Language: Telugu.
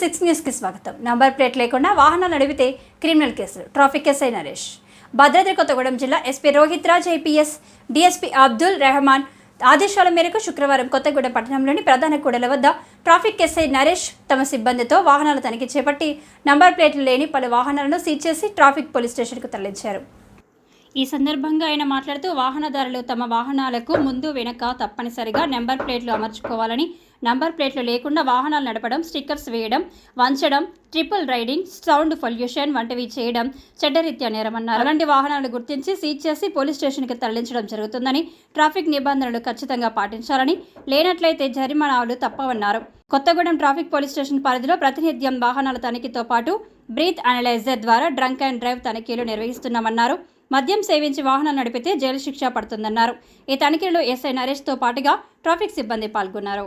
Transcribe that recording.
సిక్స్ న్యూస్కి స్వాగతం. నంబర్ ప్లేట్ లేకుండా వాహనాలు నడిపితే క్రిమినల్ కేసులు. ట్రాఫిక్ ఎస్ఐ నరేష్ భద్రాద్రి కొత్తగూడెం జిల్లా SP Rohit Raj IPS DSP Abdul Rehman ఆదేశాల మేరకు శుక్రవారం కొత్తగూడెం పట్టణంలోని ప్రధాన కూడల వద్ద ట్రాఫిక్ ఎస్ఐ నరేష్ తమ సిబ్బందితో వాహనాల తనిఖీ చేపట్టి నంబర్ ప్లేట్లు లేని పలు వాహనాలను సీజ్ చేసి ట్రాఫిక్ పోలీస్ స్టేషన్కు తరలించారు. ఈ సందర్భంగా ఆయన మాట్లాడుతూ వాహనదారులు తమ వాహనాలకు ముందు వెనక తప్పనిసరిగా నెంబర్ ప్లేట్లు అమర్చుకోవాలని నంబర్ ప్లేట్లు లేకుండా వాహనాలు నడపడం స్టిక్కర్స్ వేయడం వంచడం ట్రిపుల్ రైడింగ్ సౌండ్ పొల్యూషన్ వంటివి చేయడం చెడ్డరీత్యా నేరమన్నారు. అలాంటి వాహనాలను గుర్తించి సీజ్ చేసి పోలీస్ స్టేషన్కి తరలించడం జరుగుతుందని ట్రాఫిక్ నిబంధనలు ఖచ్చితంగా పాటించాలని లేనట్లయితే జరిమానాలు తప్పవన్నారు. కొత్తగూడెం ట్రాఫిక్ పోలీస్ స్టేషన్ పరిధిలో ప్రతినిత్యం వాహనాల తనిఖీతో పాటు బ్రీత్ అనలైజర్ ద్వారా డ్రంక్ అండ్ డ్రైవ్ తనిఖీలు నిర్వహిస్తున్నామన్నారు. మద్యం సేవించి వాహనాలు నడిపితే జైలు శిక్ష పడుతుందన్నారు. ఈ తనిఖీలో ఎస్ఐ నరేష్తో పాటుగా ట్రాఫిక్ సిబ్బంది పాల్గొన్నారు.